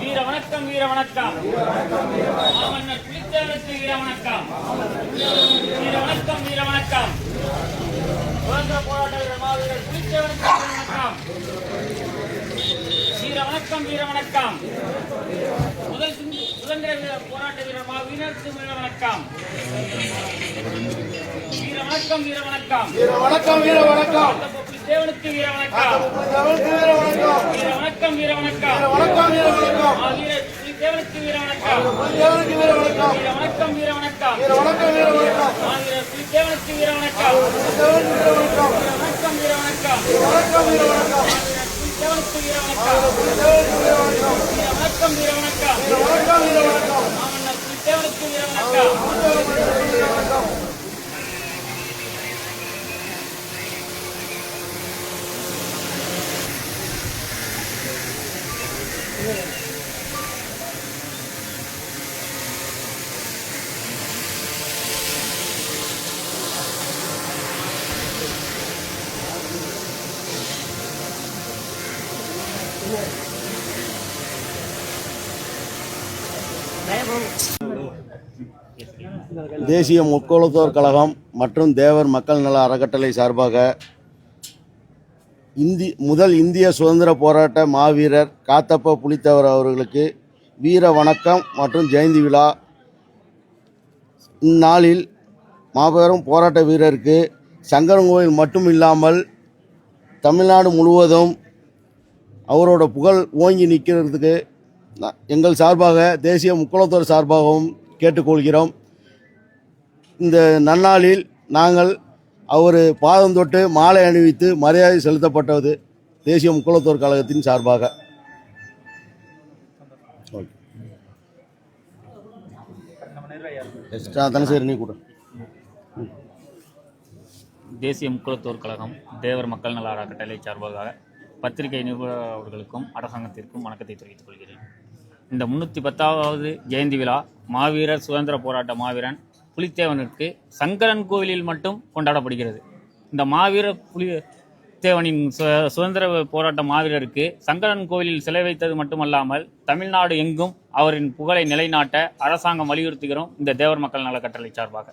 வீர வணக்கம் வீர வணக்கம். மாமன்னர் புலித்தேவனுக்கு வீர வணக்கம். வீர வணக்கம் வீர வணக்கம். சுதந்திர போராட்ட வீரர் மாவீரர் புலித்தேவனுக்கு வீர வணக்கம். வீர வணக்கம் வீர வணக்கம். முதல் சுதந்திர போராட்ட வீரர் மாவீரருக்கு வீர வணக்கம். வீர வணக்கம் வீர வணக்கம். வீர வணக்கம் வீர வணக்கம். புலித்தேவனுக்கு வீர வணக்கம். தமிழுக்கு வீர வணக்கம். வணக்கம் வீர வணக்கம் வணக்கம் வீர வணக்கம் புலித்தேவனுக்கு வீர வணக்கம் தேவனுக்கு வீர வணக்கம் வீர வணக்கம் வீர வணக்கம் வீர வணக்கம் வீர வணக்கம் வீர வணக்கம் தேவனுக்கு வீர வணக்கம் வணக்கம் வீர வணக்கம் வணக்கம் வீர வணக்கம் வீர வணக்கம் தேவனுக்கு வீர வணக்கம் வீர வணக்கம் வீர வணக்கம் வீர வணக்கம் வீர வணக்கம் தேசிய முக்கோளத்தோர் கழகம் மற்றும் தேவர் மக்கள் நல அறக்கட்டளை சார்பாக இந்தி முதல் இந்திய சுதந்திர போராட்ட மாவீரர் காத்தப்ப புலித்தேவர் அவர்களுக்கு வீர வணக்கம் மற்றும் ஜெயந்தி விழா. இந்நாளில் மாபெரும் போராட்ட வீரருக்கு சங்கரங்கோயில் மட்டும் இல்லாமல் தமிழ்நாடு முழுவதும் அவரோட புகழ் ஓங்கி நிற்கிறதுக்கு எங்கள் சார்பாக தேசிய முக்குளத்தோர் சார்பாகவும் கேட்டுக்கொள்கிறோம். இந்த நன்னாளில் நாங்கள் அவர் பாதம் தொட்டு மாலை அணிவித்து மரியாதை செலுத்தப்பட்டது தேசிய முக்குளத்தோர் கழகத்தின் சார்பாக. எக்ஸ்ட்ரா தானே சரி நீ கூட தேசிய முக்குளத்தோர் கழகம் தேவர் மக்கள் நல அறக்கட்டளை சார்பாக பத்திரிகை நிபுணர் அவர்களுக்கும் அரசாங்கத்திற்கும் வணக்கத்தை தெரிவித்துக் கொள்கிறேன். இந்த முன்னூற்றி பத்தாவது ஜெயந்தி விழா மாவீரர் சுதந்திர போராட்ட மாவீரன் புலித்தேவனுக்கு சங்கரன் கோவிலில் மட்டும் கொண்டாடப்படுகிறது. இந்த மாவீர புலி தேவனின் சு சுதந்திர போராட்ட மாவீரருக்கு சங்கரன் கோவிலில் சிலை வைத்தது மட்டுமல்லாமல் தமிழ்நாடு எங்கும் அவரின் புகழை நிலைநாட்ட அரசாங்கம் வலியுறுத்துகிறோம். இந்த தேவர் மக்கள் நலக்கட்டளை சார்பாக.